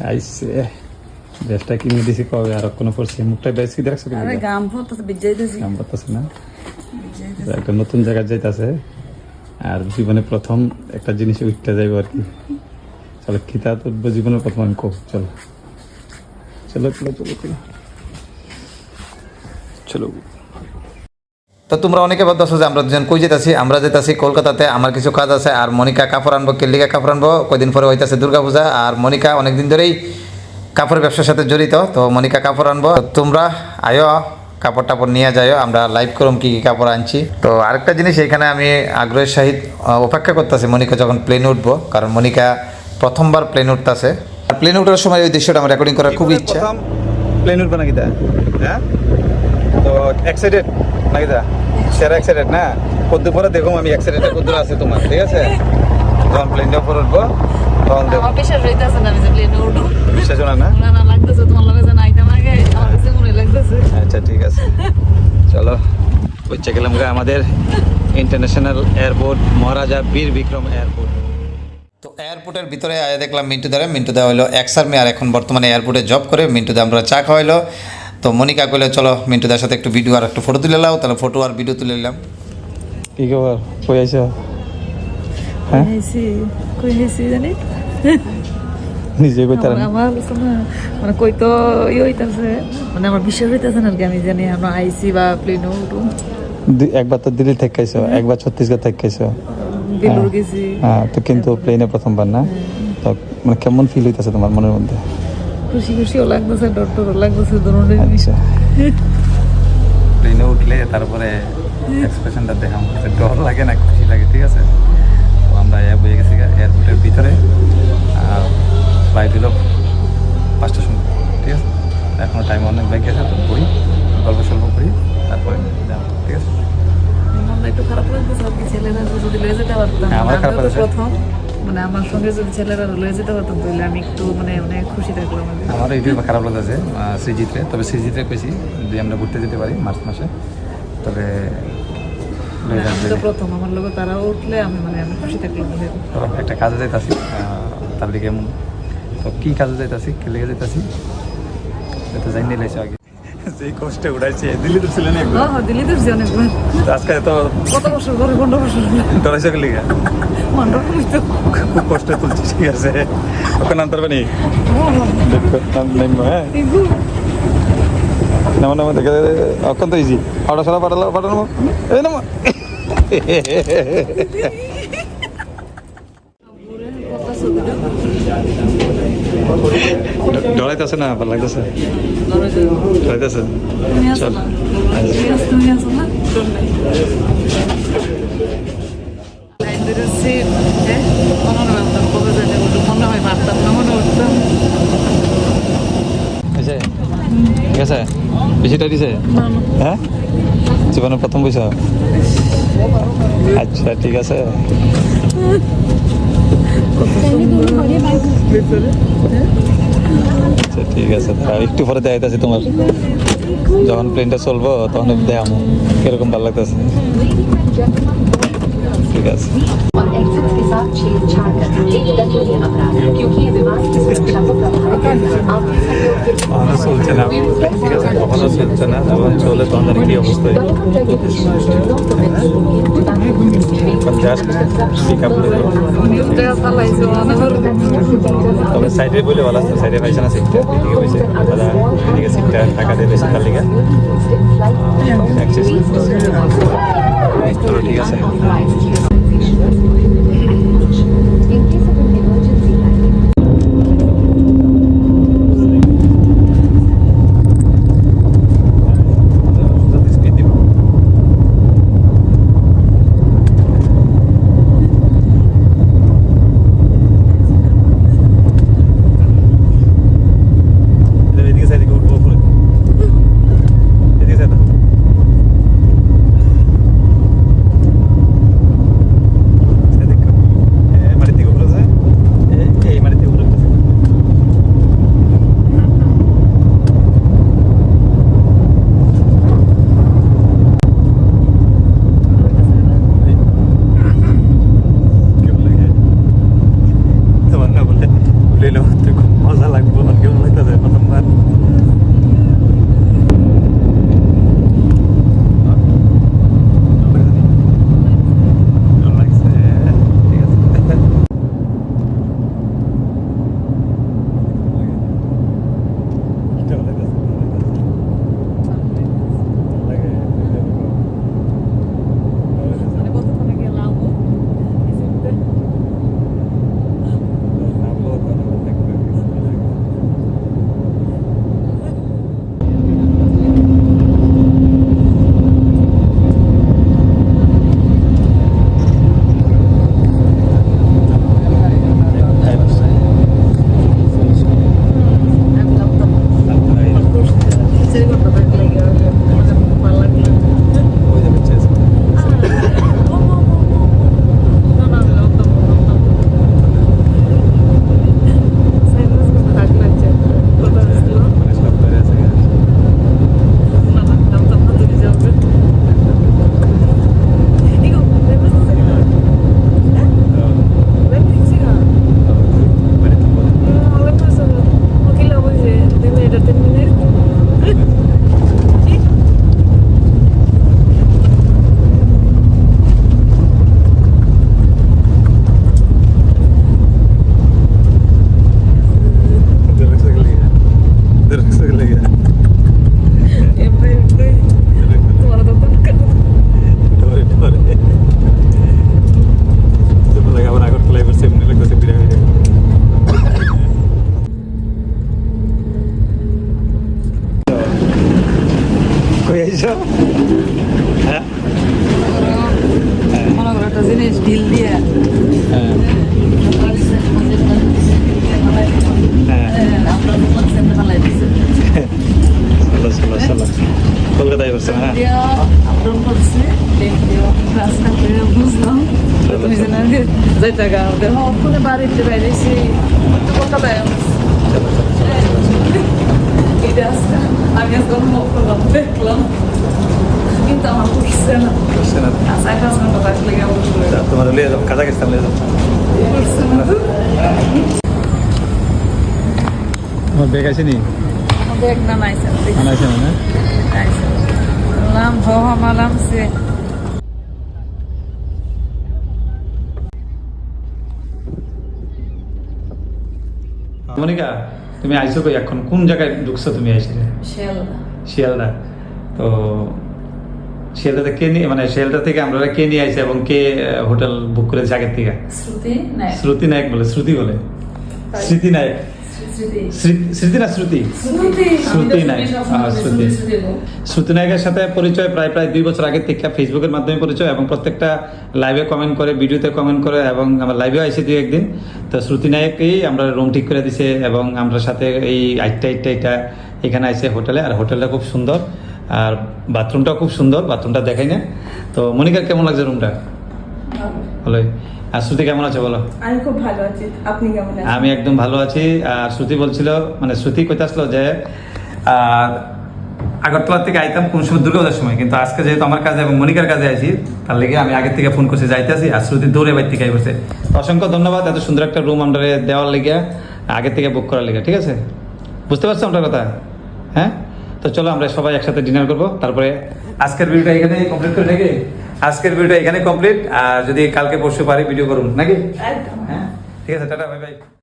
আইসে বেশটা কিনে দিছি কবে? আর কোনো পড়ছে? মুখটা বেশ কি দেখছ কি আরে গাম ফুটতে বিজাইতেছি কাম করতেছে না? একটা নতুন জায়গায় যাইতাছে। আর জীবনে প্রথম একটা জিনিস উঠতে যাইব আর কি। চলো খিতা তো জীবনের প্রথম আমি কব চলো। চলো চলো চলো চলো। চলো। তো তোমরা অনেকে বলতেছো যে আমরা দুজন কই যেতেছি? আমরা যেতেছি কলকাতাতে, আমার কিছু কাজ আছে আর মনিকা কাপড় আনব কেল্লিকা কাপড় আনব। কয়দিন পরে হইতাছে দুর্গাপূজা আর মনিকা অনেকদিন ধরেই কাপড় ব্যবসার সাথে জড়িত, তো মনিকা কাপড় আনব। তোমরা আয়ো কাপড় টাপড় নিয়ে যাইও আমরা লাইভ করুম কি কি কাপড় আনছি। তো আরেকটা জিনিস এখানে আমি আগ্রহের সাহিত অপেক্ষা করতেছি মনিকা যখন প্লেনে উঠবো, কারণ মনিকা প্রথমবার প্লেন উঠতেছে। আর প্লেন উঠার সময় ওই দৃশ্যটা আমার রেকর্ডিং করার খুব ইচ্ছা। প্লেন উঠবে নাকি হ্যাঁ? তো এক্সাইটেড নাকি সেরা এক্সাইটেড না? কদ্দুর পরে দেখো আমি এক্সাইটেড কদ্দুর আছে তোমার ঠিক আছে? যখন প্লেনটা উপর উঠবো তখন দেখো আমার পেশা না যে প্লেনে উঠো বিশ্বাস না? না না লাগতেছে তোমার লগে যে নাইতাম আগে আমার কাছে মনে লাগতেছে। আচ্ছা ঠিক আছে। চলো পৌঁছে গেলাম আমাদের ইন্টারন্যাশনাল এয়ারপোর্ট মহারাজা বীর বিক্রম এয়ারপোর্ট তো এয়ারপোর্টের ভিতরে আয়া দেখলাম মিন্টু দারে মিন্টু দা হইল এক্স আর্মি আর এখন বর্তমানে এয়ারপোর্টে জব করে মিন্টু দা আমরা চা খাওয়াইলো। তো মনিকা কইলে চলো মিন্টু দার সাথে একটু ভিডিও আর একটু ফটো তুলে নাও। তাহলে ফটো আর ভিডিও তুলে নিলাম। কি খবর? কই আইছো? হইছি কই হইছি জানি? নিজে কইতার আমার মানে কই তো ই হইতাছে। মানে আমার বিশ্বাস হইতাছে না আমি জানি আমরা আইসি বা প্লেনে উঠো একবার তো দিল্লি থেকে খাইছো একবার ছত্তিশগড় থেকে খাইছো দিলুর গেছি। হ্যাঁ তো কিন্তু প্লেনে প্রথমবার না? তো মানে কেমন ফিল হইতাছে তোমার মনের মধ্যে? খুশি খুশিও লাগতেছে ডর ডরও লাগতেছে দুটোটাই আচ্ছা। প্লেনে উঠলে তারপরে এক্সপ্রেশনটা দেখাম যে ডর লাগে না খুশি লাগে ঠিক আছে? তো আমরা এ বয়ে গেছি এয়ারপোর্টের ভিতরে ফ্লাইট হলো পাঁচটার সময় ঠিক আছে? এখনও টাইম অনেক ব্যাংক আছে তো পড়ি গল্প সল্প করি তারপরে যাব ঠিক আছে? একটু খারাপ যেতে পারতাম হ্যাঁ, খারাপ লাগছে। মানে আমার সঙ্গে যদি ছেলেরা লয়ে যেতে পারতাম তাহলে আমি একটু মানে অনেক খুশি থাকলাম। আমারও এইটুকু খারাপ লাগতেছে শ্রীজিতে তবে শ্রীজিতে পেয়েছি যদি আমরা ঘুরতে যেতে পারি মার্চ মাসে। তবে মানে আমি তো প্রথম আমার লোক তারা উঠলে আমি মানে আমি খুশি থাকলাম একটা কাজে যাইতাছি তার দিকে তো কি কাজে যাইতাছি কে লেগে যাইতাছি তো যাই নিয়ে লাইছে আগে। যেই কষ্টে উড়াইছে। দিল্লি তো ছিলেন একবার? হ্যাঁ দিল্লি তো আজকে তো কত বছর পরে পনেরো বছর কে লেগে? খুব কষ্টে তুলছি ঠিক আছে। ওকে নাম পারবে নি? দেখো নাম নাম দেখে অক্ষণ তো ইজি। আড়া সারা পাঠালো পাঠানো এই নাম ডরাইতেছে না ভালো লাগতেছে ডরাইতেছে তুমি আসো না তুমি আসো তুমি আসো না ডর নাই লাইন ধরেছি হ্যাঁ মনে হয় ভাবতাম কবে যেতে বলতো মনে হয় ভাবতাম না মনে উঠতাম আছে ঠিক আছে? বেশিটা দিছে? হ্যাঁ? জীবনের প্রথম পয়সা আচ্ছা ঠিক আছে। আচ্ছা ঠিক আছে দাঁড়াও, একটু পরে দেখাইতেছি তোমার যখন প্লেনটা চলবো তখন দেখামো কিরকম ভালো লাগতেছে ঠিক আছে और एग्जिट के साथ छेड़छाड़ करना एक दंडनीय अपराध है क्योंकि ये विमान की सुरक्षा को ভালো চলছে না ঠিক আছে ভালো চলছে না যখন চলে তখন কি অবস্থা জাস্ট পিক আপ তবে সাইডে বলে ভালো আসতো সাইডে পাইছে না। সিটটা এদিকে পাইছে দাদা এদিকে সিটটা টাকা দিয়ে বেশি তার লিগে ঠিক আছে করছে রাস্তা করে বুঝলাম। যাইতে গা ওদের হকনে বাড়িতে বাইরেছি। এটা আজকে আমি আজকে অনুভব করলাম দেখলাম। কিন্তু আমার করছে না। বসছে না। পাঁচ ঘণ্টা বাকি লেগে অবশ্যই তা তোমার লিয়ে যাও কাজাকিস্তান লিয়ে যাও। করছে না তো। তোমার বেগ আছে নি? দেখ না নাইছে না নাইছে লাম মালাম সে মনিকা তুমি আইসো কই? এখন কোন জায়গায় ঢুকছো তুমি আইসলে শেলদা শিয়ালদা। তো শিয়ালদাতে কে নিয়ে মানে শিয়ালদা থেকে আমরা কে নিয়ে আইছে এবং কে হোটেল বুক করেছে আগের থেকে? শ্রুতি নাইক শ্রুতি নায়ক বলে শ্রুতি বলে। নায়ক শ্রুতি স্মৃ- স্মৃতি না শ্রুতি শ্রুতি হ্যাঁ, শ্রুতি শ্রুতি নায়কের সাথে পরিচয় প্রায় প্রায় দুই বছর আগের থেকে ফেসবুকের মাধ্যমে পরিচয় এবং প্রত্যেকটা লাইভে কমেন্ট করে ভিডিওতে কমেন্ট করে এবং আমার লাইভেও আইসে দুই একদিন। তো শ্রুতি নায়ককেই আমরা রুম ঠিক করে দিছে এবং আমরা সাথে এই আইটটা আইটটা এটা এখানে আইসে হোটেলে। আর হোটেলটা খুব সুন্দর। আর বাথরুমটাও খুব সুন্দর। বাথরুমটা দেখাই না। তো মনিকার কেমন লাগছে রুমটা ভালোই আর শ্রুতি কেমন আছে বলো? আমি খুব ভালো আছি আপনি কেমন আছেন? আমি একদম ভালো আছি আর শ্রুতি বলছিল মানে শ্রুতি কইতে আসলো যে আগরতলা থেকে আইতাম কোন সময় দুর্গাপূজার সময় কিন্তু আজকে যেহেতু আমার কাজে এবং মনিকার কাজে আছি তার লেগে আমি আগের থেকে ফোন করছি যাইতেছি আর শ্রুতি দৌড়ে বাইর থেকে আইবছে অসংখ্য ধন্যবাদ এত সুন্দর একটা রুম আমরা দেওয়ার লেগে আগের থেকে বুক করার লেগে ঠিক আছে? বুঝতে পারছ আমরা কথা? হ্যাঁ? তো চলো আমরা সবাই একসাথে ডিনার করব তারপরে আজকের ভিডিওটা এখানে কমপ্লিট করে নাকি? আজকের ভিডিও এখানে কমপ্লিট আর যদি কালকে পরশু পারি ভিডিও করুন। নাকি? একদম। হ্যাঁ? ঠিক আছে টাটা বাই বাই